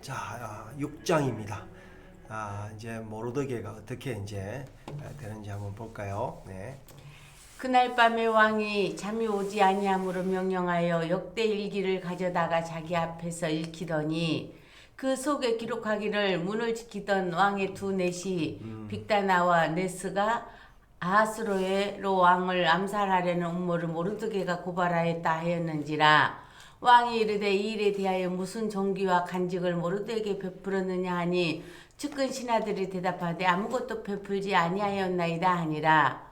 자, 아, 6장입니다. 아, 이제 모로드게가 어떻게 이제 아, 되는지 한번 볼까요? 네. 그날 밤에 왕이 잠이 오지 아니함으로 명령하여 역대 일기를 가져다가 자기 앞에서 읽히더니 그 속에 기록하기를 문을 지키던 왕의 두 넷이 빅다나와 네스가 아하스로에로 왕을 암살하려는 음모를 모르드게가 고발하였다 하였는지라 왕이 이르되 이 일에 대하여 무슨 종기와 간직을 모르드에게 베풀었느냐 하니 측근 신하들이 대답하되 아무것도 베풀지 아니하였나이다 하니라.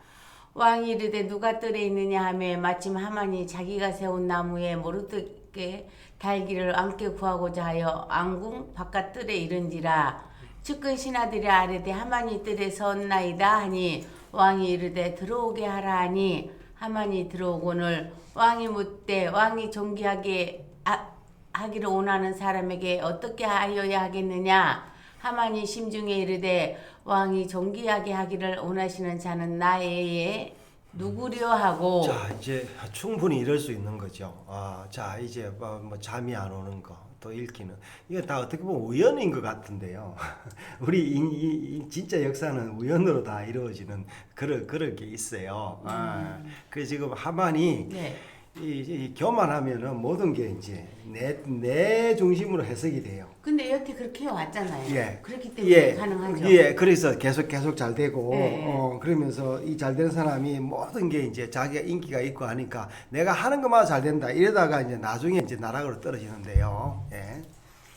왕이 이르되 누가 뜰에 있느냐 하매 마침 하만이 자기가 세운 나무에 모르드게 달기를 왕께 구하고자 하여 왕궁 바깥 뜰에 이른지라 측근 신하들이 아뢰되 하만이 뜰에 섰나이다 하니 왕이 이르되 들어오게 하라 하니 하만이 들어오거늘 왕이 묻되 왕이 존귀하게 아- 하기를 원하는 사람에게 어떻게 하여야 하겠느냐? 하만이 심중에 이르되 왕이 존귀하게 하기를 원하시는 자는 나의 누구려 하고? 자, 이제 충분히 이럴 수 있는 거죠. 아, 자, 이제 뭐, 뭐 잠이 안 오는 거, 또 읽기는 이거 다 어떻게 보면 우연인 것 같은데요. 우리 이, 이- 이 진짜 역사는 우연으로 다 이루어지는 그럴 그럴 게 있어요. 아, 그 지금 하만이 네. 이, 이 교만하면은 모든 게 이제 내, 내 중심으로 해석이 돼요. 근데 여태 그렇게 해왔잖아요. 예. 그렇기 때문에 가능하죠. 예, 그래서 계속 계속 잘 되고, 예, 예. 어, 그러면서 이잘된 사람이 모든 게 이제 자기가 인기가 있고 하니까 내가 하는 것만 잘 된다. 이러다가 이제 나중에 이제 나락으로 떨어지는데요. 예.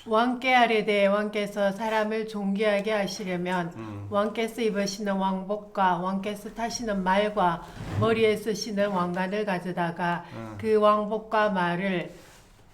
왕께 아뢰되 왕께서 사람을 존귀하게 하시려면 음. 왕께서 입으시는 왕복과 왕께서 타시는 말과 머리에 쓰시는 왕관을 가져다가 음. 그 왕복과 말을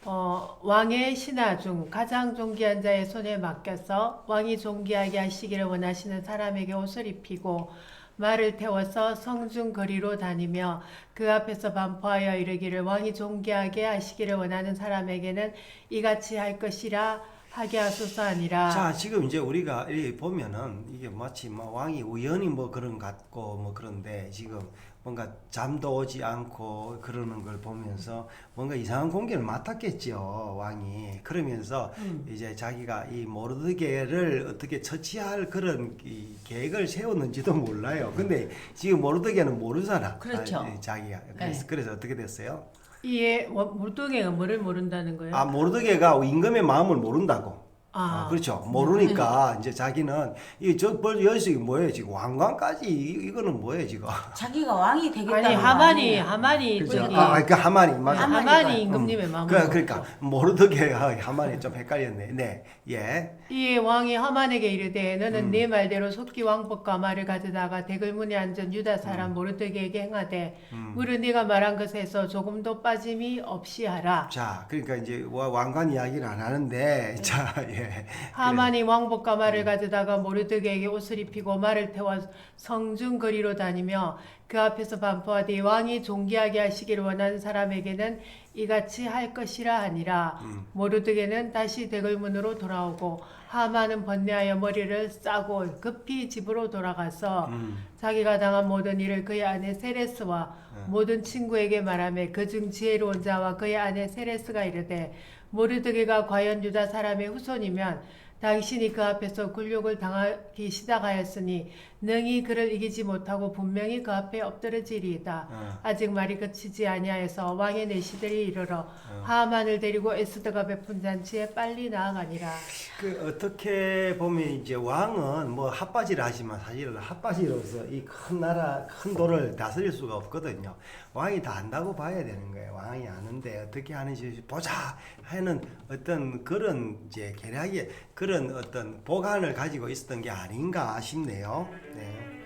어, 왕의 신하 중 가장 존귀한 자의 손에 맡겨서 왕이 존귀하게 하시기를 원하시는 사람에게 옷을 입히고 말을 태워서 성중 거리로 다니며 그 앞에서 반포하여 이르기를 왕이 존귀하게 하시기를 원하는 사람에게는 이같이 할 것이라 하게 하소서 아니라 자, 지금 이제 우리가 이 보면은 이게 마치 뭐 왕이 우연히 뭐 그런 것 같고 뭐 그런데 지금 뭔가 잠도 오지 않고 그러는 걸 보면서 뭔가 이상한 공격을 맡았겠죠 왕이 그러면서 이제 자기가 이 모르드게를 어떻게 처치할 그런 이 계획을 세웠는지도 몰라요. 근데 지금 모르드게는 모르잖아. 그렇죠. 아, 자기가 그래서, 네. 그래서 어떻게 됐어요? 이에 물동이가 뭐를 모른다는 거예요? 아 모르드게가 임금의 마음을 모른다고. 아. 아, 그렇죠. 모르니까 이제 자기는 이저벌 여식이 뭐예요 지금 왕관까지 이, 이거는 뭐예요 지금? 자기가 왕이 되겠다는 아니 거 하만이? 하만이 그렇죠. 저기 아, 그 하만이 맞아. 하만이 임금님의 마음을 그, 그러니까 모르드게가 하만이 좀 헷갈렸네. 네, 예. 이에 왕이 하만에게 이르되 너는 음. 네 말대로 속기 왕복과 말을 가져다가 대글문에 앉은 유다 음. 사람 모르드게에게 행하되 무릇 네가 말한 것에서 조금도 빠짐이 없이 하라. 자, 그러니까 이제 와- 왕관 이야기는 안 하는데, 자, 예. 하만이 음. 말을 가져다가 모르드게에게 옷을 입히고 말을 태워 성중 거리로 다니며 그 앞에서 반포하되 왕이 존귀하게 하시기를 원하는 사람에게는 이같이 할 것이라 하니라 음. 모르드게는 다시 대글문으로 돌아오고 하만은 번뇌하여 머리를 싸고 급히 집으로 돌아가서 음. 자기가 당한 모든 일을 그의 아내 세레스와 네. 모든 친구에게 말하며 그중 지혜로운 자와 그의 아내 세레스가 이르되 모르드게가 과연 유다 사람의 후손이면 당신이 그 앞에서 굴욕을 당하기 시작하였으니 능히 그를 이기지 못하고 분명히 그 앞에 엎드러지리이다. 어. 아직 말이 그치지 아니하여서 왕의 내시들이 이르러 어. 하만을 데리고 에스더가 베푼 잔치에 빨리 나아가니라. 그 어떻게 보면 이제 왕은 뭐 핫바지를 하지만 사실 핫바지로서 이 큰 나라 큰 도를 다스릴 수가 없거든요. 왕이 다 안다고 봐야 되는 거예요. 왕이 아는데 어떻게 하는지 보자 하는 어떤 그런 이제 계략의 그런 어떤 보관을 가지고 있었던 게 아닌가 싶네요. 네.